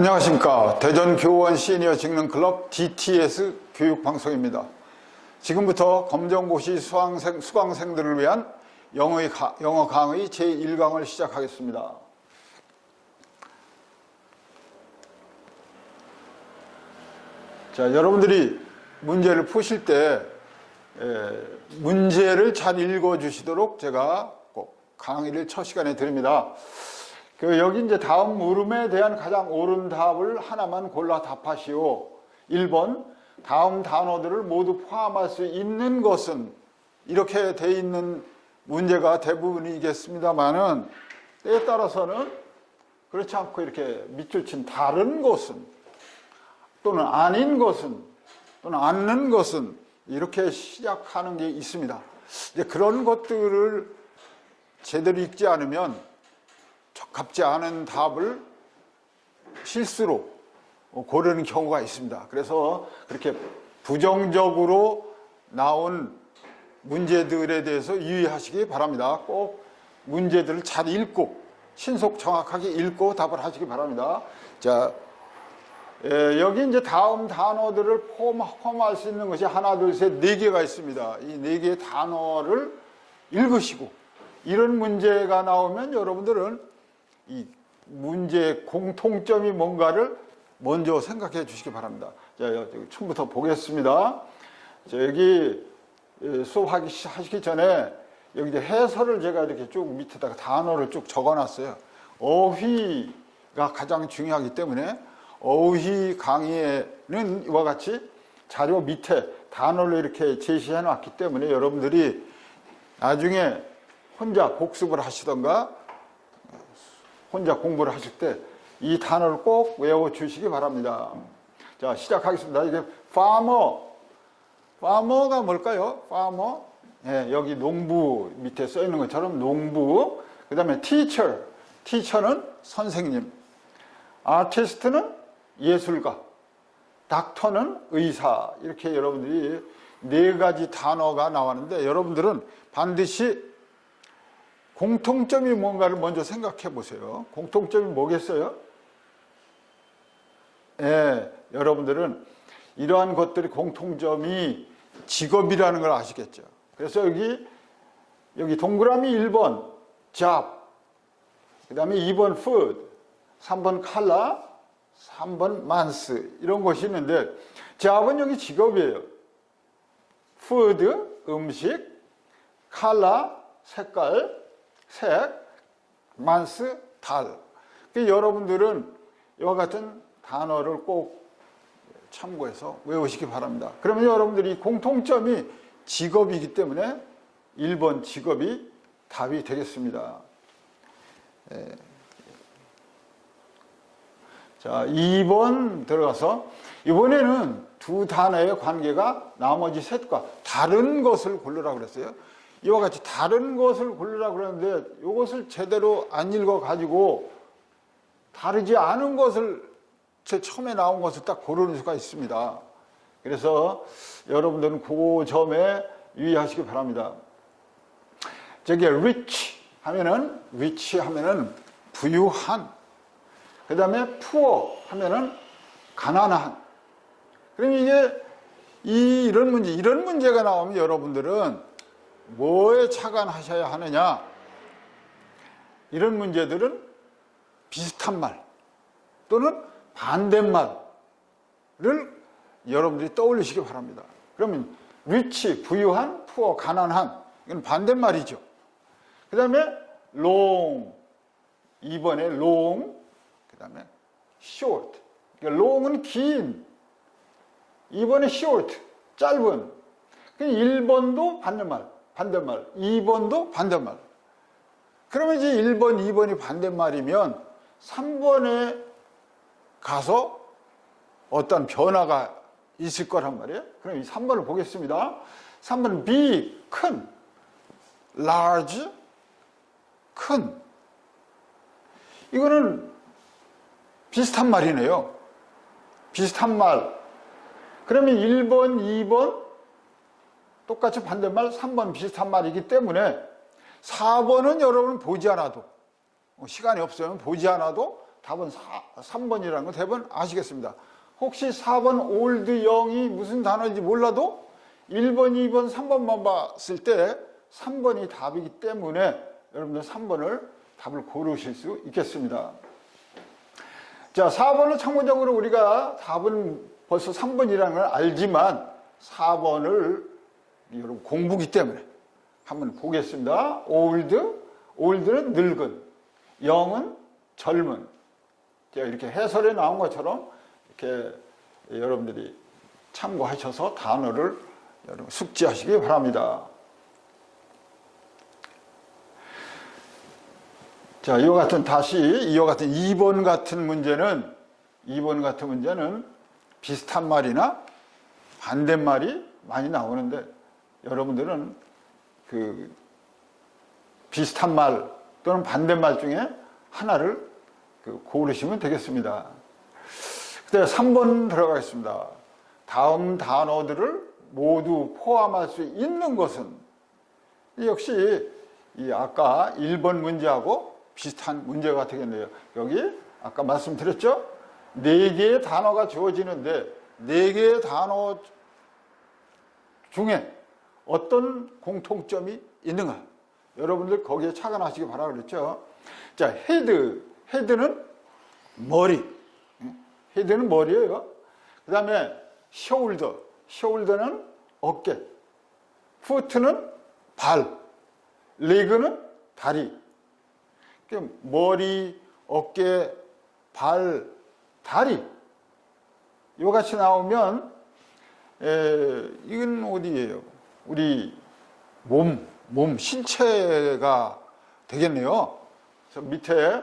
안녕하십니까. 대전교원 시니어 직능클럽 DTS 교육방송입니다. 지금부터 검정고시 수강생, 수강생들을 위한 영어의 가- 영어 강의 제1강을 시작하겠습니다. 자, 여러분들이 문제를 푸실 때 에, 문제를 잘 읽어주시도록 제가 꼭 강의를 첫 시간에 드립니다. 그 여기 이제 다음 물음에 대한 가장 옳은 답을 하나만 골라 답하시오. 1번 다음 단어들을 모두 포함할 수 있는 것은 이렇게 돼 있는 문제가 대부분이겠습니다만은 때에 따라서는 그렇지 않고 이렇게 밑줄 친 다른 것은 또는 아닌 것은 또는 않는 것은 이렇게 시작하는 게 있습니다. 이제 그런 것들을 제대로 읽지 않으면 적합지 않은 답을 실수로 고르는 경우가 있습니다. 그래서 그렇게 부정적으로 나온 문제들에 대해서 유의하시기 바랍니다. 꼭 문제들을 잘 읽고 신속 정확하게 읽고 답을 하시기 바랍니다. 자, 에, 여기 이제 다음 단어들을 포함- 포함할 수 있는 것이 하나, 둘, 셋, 네 개가 있습니다. 이 네 개의 단어를 읽으시고 이런 문제가 나오면 여러분들은 이 문제의 공통점이 뭔가를 먼저 생각해 주시기 바랍니다. 자, 여기 처음부터 보겠습니다. 자, 여기 에, 수업하기 전에 여기 이제 해설을 제가 이렇게 쭉 밑에다가 단어를 쭉 적어 놨어요. 어휘가 가장 중요하기 때문에 어휘 강의에는 이와 같이 자료 밑에 단어를 이렇게 제시해 놨기 때문에 여러분들이 나중에 혼자 복습을 하시던가 혼자 공부를 하실 때 이 단어를 꼭 외워 주시기 바랍니다. 자, 시작하겠습니다. 이제 farmer. farmer가 뭘까요? farmer. 예, 여기 농부 밑에 써 있는 것처럼 농부. 그 다음에 teacher. teacher는 선생님. 아티스트는 예술가. 닥터는 의사. 이렇게 여러분들이 네 가지 단어가 나왔는데 여러분들은 반드시 공통점이 뭔가를 먼저 생각해 보세요. 공통점이 뭐겠어요? 예, 여러분들은 이러한 것들이 공통점이 직업이라는 걸 아시겠죠? 그래서 여기, 여기 동그라미 1번, job. 그 다음에 2번 food, 3번 color, 3번 month. 이런 것이 있는데, job은 여기 직업이에요. food, 음식, color, 색깔, 색, 만스, 달. 그 여러분들은 이와 같은 단어를 꼭 참고해서 외우시기 바랍니다. 그러면 여러분들이 공통점이 직업이기 때문에 1번 직업이 답이 되겠습니다. 예. 자, 2번 들어가서 이번에는 두 단어의 관계가 나머지 셋과 다른 것을 고르라고 그랬어요. 이와 같이 다른 것을 고르라고 그러는데 이것을 제대로 안 읽어가지고 다르지 않은 것을 제 처음에 나온 것을 딱 고르는 수가 있습니다. 그래서 여러분들은 그 점에 유의하시기 바랍니다. 저기 rich 하면은 rich 하면은 부유한 그 다음에 poor 하면은 가난한 그럼 이게 이 이런 문제 이런 문제가 나오면 여러분들은 뭐에 착안하셔야 하느냐 이런 문제들은 비슷한 말 또는 반대말을 여러분들이 떠올리시기 바랍니다. 그러면 rich 부유한, poor 가난한 이건 반대말이죠. 그 다음에 long 2번에 long 그 다음에 short 그러니까 long은 긴 2번에 short 짧은 1번도 반대말 반대말 2번도 반대말 그러면 이제 1번 2번이 반대말이면 3번에 가서 어떤 변화가 있을 거란 말이에요. 그럼 이 3번을 보겠습니다. 3번은 big, 큰, large, 큰. 이거는 비슷한 말이네요. 비슷한 말. 그러면 1번, 2번 똑같이 반대말, 3번 비슷한 말이기 때문에 4번은 여러분 보지 않아도 시간이 없으면 보지 않아도 답은 3번이라는 거 대부분 아시겠습니다. 혹시 4번 올드 영이 무슨 단어인지 몰라도 1번, 2번, 3번만 봤을 때 3번이 답이기 때문에 여러분들 3번을 답을 고르실 수 있겠습니다. 자, 4번은 참고적으로 우리가 답은 벌써 3번이라는 걸 알지만 4번을 여러분 공부기 때문에 한번 보겠습니다. old, old는 늙은, young은 젊은. 제가 이렇게 해설에 나온 것처럼 이렇게 여러분들이 참고하셔서 단어를 여러분 숙지하시기 바랍니다. 자, 이와 같은 다시 이와 같은 2번 같은 문제는 2번 같은 문제는 비슷한 말이나 반대말이 많이 나오는데 여러분들은 그 비슷한 말 또는 반대말 중에 하나를 그 고르시면 되겠습니다. 그때 3번 들어가겠습니다. 다음 단어들을 모두 포함할 수 있는 것은 역시 이 아까 1번 문제하고 비슷한 문제가 되겠네요. 여기 아까 말씀드렸죠? 네 개의 단어가 주어지는데 네 개의 단어 중에 어떤 공통점이 있는가? 여러분들 거기에 착안하시기 바라 그랬죠? 자, 헤드. 헤드는 머리. 헤드는 머리예요. 그 다음에 숄더. 숄더는 어깨. 푸트는 발. 레그는 다리. 머리, 어깨, 발, 다리. 이같이 나오면 에, 이건 어디예요? 우리 몸, 몸, 신체가 되겠네요. 그래서 밑에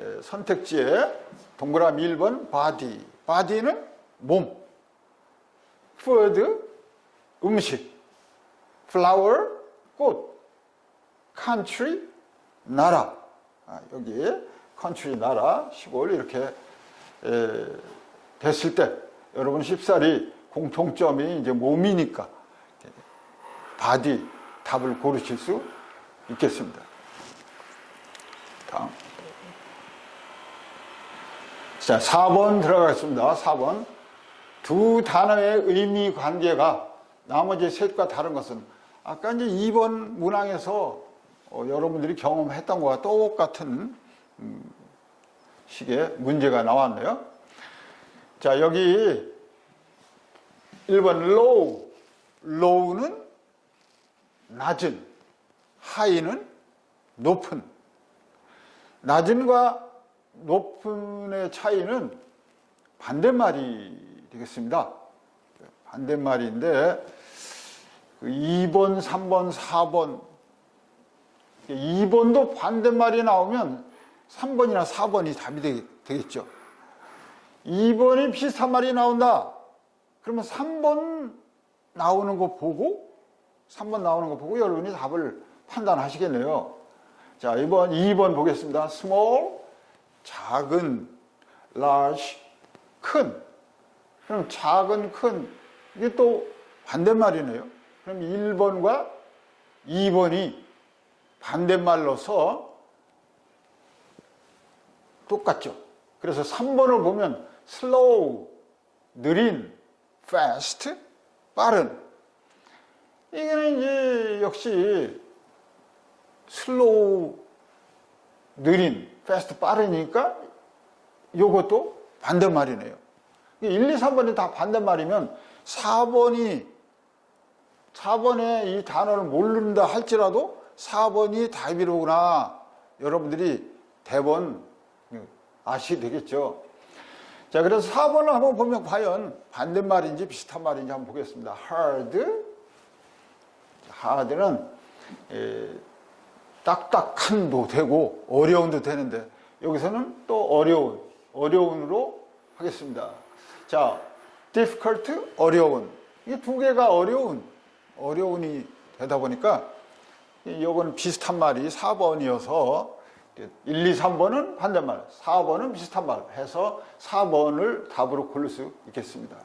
에, 선택지에 동그라미 1번 바디. 바디는 몸. 푸드, 음식. 플라워, 꽃. country, 나라. 아, 여기 컨트리 나라 시골 이렇게 에, 됐을 때 여러분 쉽사리 공통점이 이제 몸이니까 바디 답을 고르실 수 있겠습니다. 다음. 자, 4번 들어가겠습니다. 4번. 두 단어의 의미 관계가 나머지 셋과 다른 것은 아까 이제 2번 문항에서 어, 여러분들이 경험했던 것과 똑같은 음, 식의 문제가 나왔네요. 자, 여기 1번 low, low는 낮은, high는 높은. 낮은과 높은의 차이는 반대말이 되겠습니다. 반대말인데 2번, 3번, 4번 2번도 반대말이 나오면 3번이나 4번이 답이 되겠죠. 2번이 비슷한 말이 나온다. 그러면 3번 나오는 거 보고 3번 나오는 거 보고 여러분이 답을 판단하시겠네요. 자, 이번 2번 보겠습니다. small 작은 large 큰 그럼 작은 큰 이게 또 반대말이네요. 그럼 1번과 2번이 반대말로서 똑같죠. 그래서 3번을 보면 slow, 느린, fast, 빠른. 이게는 이제 역시 slow, 느린, fast, 빠르니까 이것도 반대말이네요. 1, 2, 3번이 다 반대말이면 4번이 4번에 이 단어를 모른다 할지라도 4번이 답이로구나. 여러분들이 대번 아시게 되겠죠. 자, 그래서 4번을 한번 보면 과연 반대말인지 비슷한 말인지 한번 보겠습니다. hard. 에, 딱딱한도 되고 어려운도 되는데 여기서는 또 어려운, 어려운으로 하겠습니다. 자, difficult, 어려운. 이 두 개가 어려운, 어려운이 되다 보니까 이건 비슷한 말이 4번이어서 1, 2, 3번은 반대말, 4번은 비슷한 말 해서 4번을 답으로 고를 수 있겠습니다.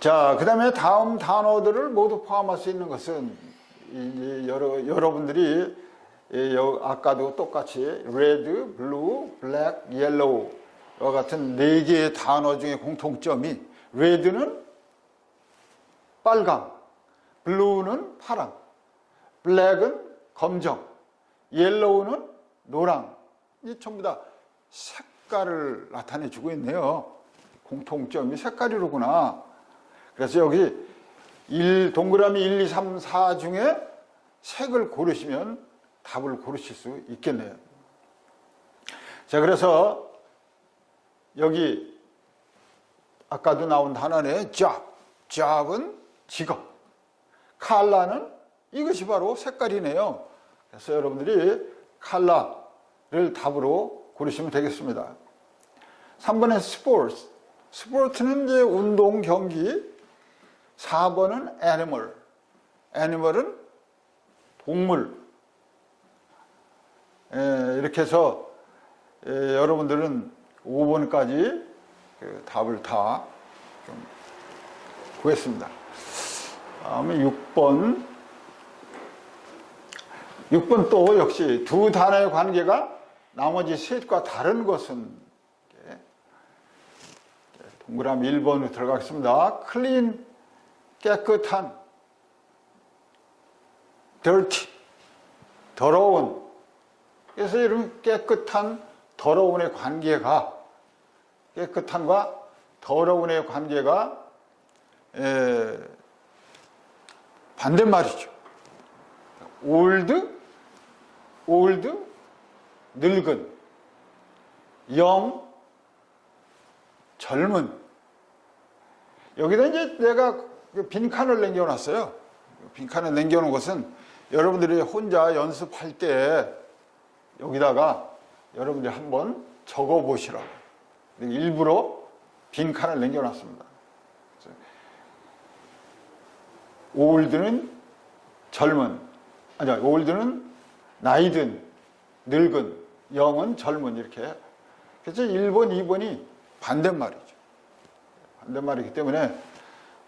자, 그 다음에 다음 단어들을 모두 포함할 수 있는 것은 여러, 여러분들이 아까도 똑같이 red, blue, black, yellow와 같은 네 개의 단어 중에 공통점이 red는 빨강, blue는 파랑, black은 검정, yellow는 노랑. 이 전부 다 색깔을 나타내 주고 있네요. 공통점이 색깔이로구나. 그래서 여기 1, 동그라미 1, 2, 3, 4 중에 색을 고르시면 답을 고르실 수 있겠네요. 자, 그래서 여기 아까도 나온 단어네 job. job은 직업. 칼라는 이것이 바로 색깔이네요. 그래서 여러분들이 칼라를 답으로 고르시면 되겠습니다. 3번은 스포츠. 스포츠는 이제 운동, 경기. 4번은 애니멀. 애니멀은 동물. 에, 이렇게 해서 에, 여러분들은 5번까지 그 답을 다좀 구했습니다. 다음에 6번. 6번 또 역시 두 단어의 관계가 나머지 셋과 다른 것은 동그라미 1번으로 들어가겠습니다. 클린, 깨끗한, dirty, 더러운. 그래서 이런 깨끗한, 더러운의 관계가 깨끗한과 더러운의 관계가 에, 반대말이죠. old, old, 늙은, young, 젊은. 여기다 이제 내가 그 빈칸을 남겨놨어요. 빈칸을 남겨놓은 것은 여러분들이 혼자 연습할 때 여기다가 여러분들이 한번 적어 보시라고. 일부러 빈칸을 남겨놨습니다. 올드는 젊은, 아니, 올드는 나이든, 늙은, 영은 젊은, 이렇게. 그래서 1번, 2번이 반대말이죠. 반대말이기 때문에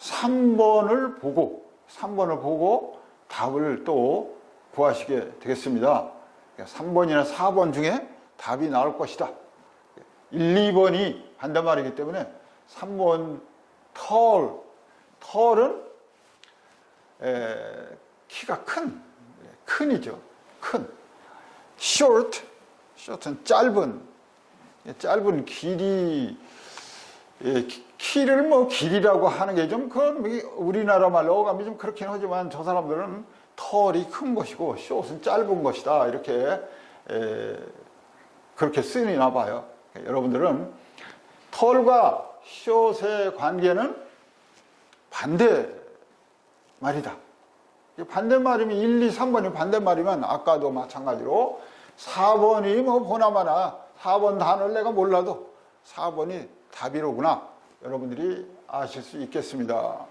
3번을 보고, 3번을 보고 답을 또 구하시게 되겠습니다. 3번이나 4번 중에 답이 나올 것이다. 1, 2번이 반대말이기 때문에 3번 털, 털은 에, 키가 큰, 큰이죠. 큰. short, short는 짧은, 짧은 길이, 예, 키- 키를 뭐 길이라고 하는 게 좀, 그건 뭐 우리나라 말로 어감이 좀 그렇긴 하지만 저 사람들은 털이 큰 것이고 short은 짧은 것이다. 이렇게, 에, 그렇게 쓰이나 봐요. 여러분들은 털과 short의 관계는 반대 말이다. 반대말이면 1, 2, 3번이 반대말이면 아까도 마찬가지로 4번이 뭐 보나마나 4번 단어를 내가 몰라도 4번이 답이로구나. 여러분들이 아실 수 있겠습니다.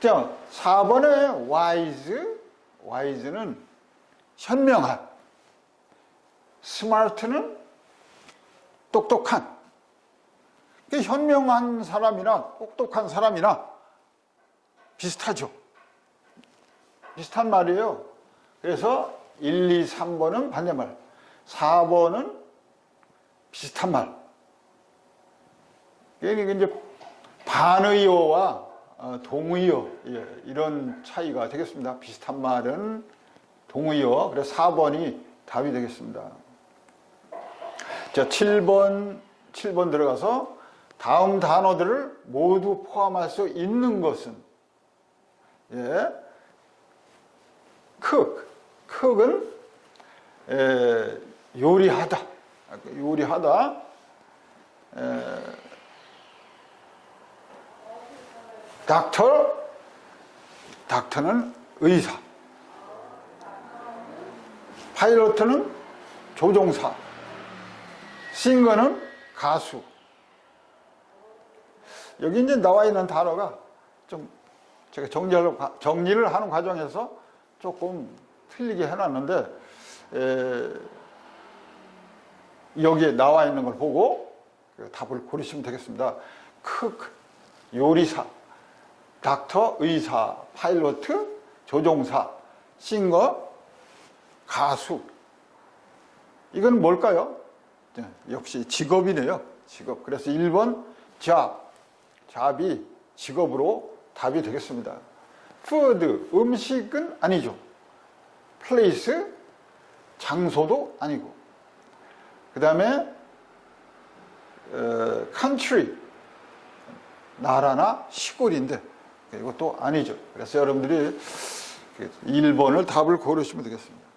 자, 4번의 wise, wise는 현명한, smart는 똑똑한. 그 현명한 사람이나 똑똑한 사람이나 비슷하죠. 비슷한 말이에요. 그래서 1, 2, 3번은 반대말, 4번은 비슷한 말. 이게 이제 반의어와 어, 동의어 예, 이런 차이가 되겠습니다. 비슷한 말은 동의어. 그래서 4번이 답이 되겠습니다. 자, 7번 7번 들어가서 다음 단어들을 모두 포함할 수 있는 것은 예. cook은 에, 요리하다. 요리하다. 에, 닥터. 닥터는 의사. 파일로트는 조종사. 싱거는 가수. 여기 이제 나와 있는 단어가 좀 제가 정리를, 정리를 하는 과정에서 조금 틀리게 해놨는데, 에, 여기에 나와 있는 걸 보고 그 답을 고르시면 되겠습니다. 크 요리사, 닥터, 의사, 파일로트, 조종사, 싱거, 가수. 이건 뭘까요? 네, 역시 직업이네요. 직업. 그래서 1번 잡. 잡이 직업으로 답이 되겠습니다. food. 음식은 아니죠. place. 장소도 아니고. 그 다음에 어, country. 나라나 시골인데 이것도 아니죠. 그래서 여러분들이 1번을 답을 고르시면 되겠습니다.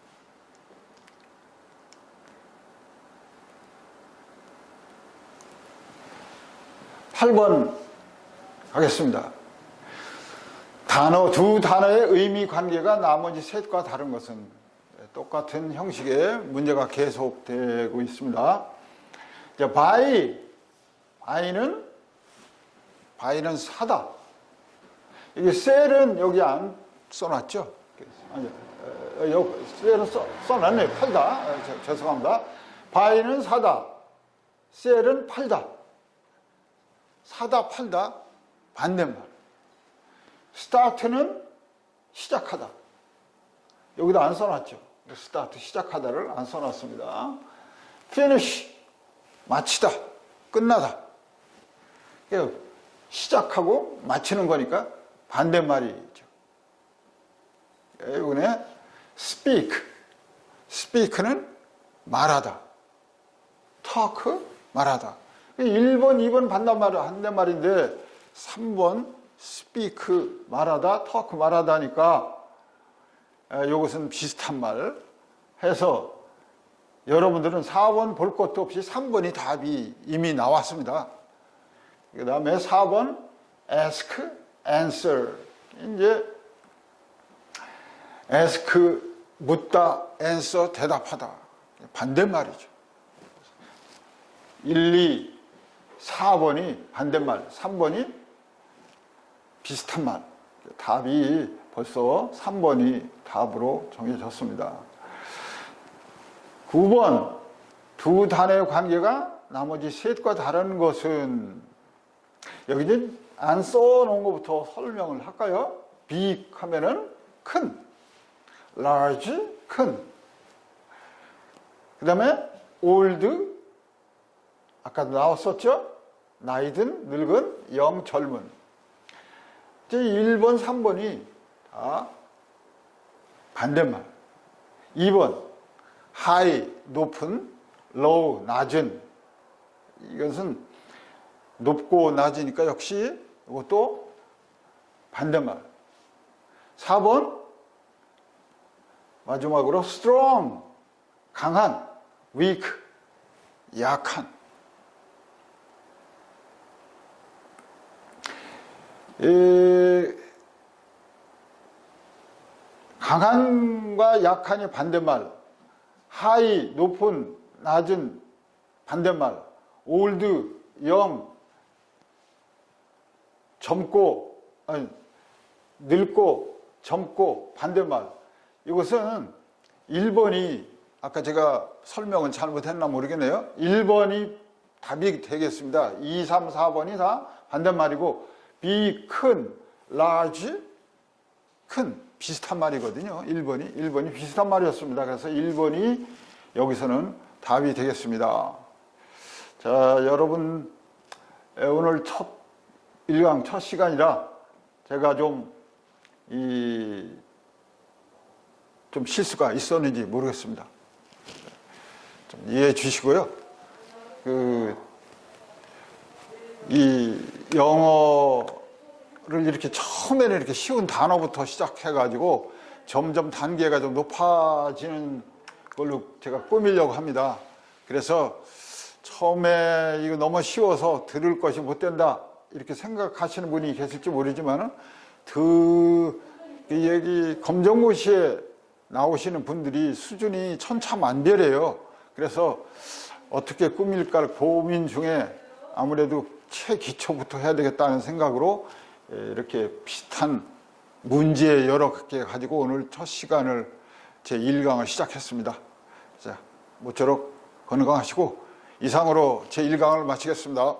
8번 하겠습니다. 단어, 두 단어의 의미 관계가 나머지 셋과 다른 것은 똑같은 형식의 문제가 계속되고 있습니다. 자, buy, buy는, buy는 사다. 이게 sell은 여기 안 써놨죠? 아니, 어, sell은 써, 써놨네요. 팔다. 어, 저, 죄송합니다. buy는 사다. sell은 팔다. 사다 팔다 반대말. 스타트는 시작하다. 여기도 안 써놨죠. 스타트 시작하다를 안 써놨습니다. finish 마치다 끝나다. 시작하고 마치는 거니까 반대말이죠. 이번에 speak speak는 말하다. talk 말하다. 1번, 2번 반대말, 반대말인데 3번 speak 말하다, talk 말하다 하니까 이것은 비슷한 말 해서 여러분들은 4번 볼 것도 없이 3번이 답이 이미 나왔습니다. 그 다음에 4번 ask, answer 이제 ask 묻다, answer 대답하다 반대말이죠. 1, 2, 4번이 반대말, 3번이 비슷한 말. 답이 벌써 3번이 답으로 정해졌습니다. 9번, 두 단어의 관계가 나머지 셋과 다른 것은 여기 이제 안 써놓은 것부터 설명을 할까요? big 하면은 큰, large, 큰. 그 다음에 old, 아까도 나왔었죠? 나이든 늙은 영 젊은. 이제 1번, 3번이 다 반대말. 2번 high 높은, low 낮은. 이것은 높고 낮으니까 역시 이것도 반대말. 4번 마지막으로 strong 강한, weak 약한. 이 강한과 약한이 반대말, 하이 높은 낮은 반대말, 올드 영 젊고 아니, 늙고 젊고 반대말 이것은 1번이 아까 제가 설명은 잘못했나 모르겠네요. 1번이 답이 되겠습니다. 2, 3, 4번이 다 반대말이고 비 큰, large 큰 비슷한 말이거든요. 1번이 1번이 비슷한 말이었습니다. 그래서 1번이 여기서는 답이 되겠습니다. 자, 여러분 오늘 첫 1강 첫 시간이라 제가 좀 이, 좀 실수가 있었는지 모르겠습니다. 좀 이해해 주시고요. 그, 이 영어를 이렇게 처음에는 이렇게 쉬운 단어부터 시작해가지고 점점 단계가 좀 높아지는 걸로 제가 꾸미려고 합니다. 그래서 처음에 이거 너무 쉬워서 들을 것이 못 된다. 이렇게 생각하시는 분이 계실지 모르지만은 그 여기 검정고시에 나오시는 분들이 수준이 천차만별이에요. 그래서 어떻게 꾸밀까 고민 중에 아무래도 최기초부터 해야 되겠다는 생각으로 이렇게 비슷한 문제 여러 개 가지고 오늘 첫 시간을 제 1강을 시작했습니다. 자, 모쪼록 건강하시고 이상으로 제 1강을 마치겠습니다.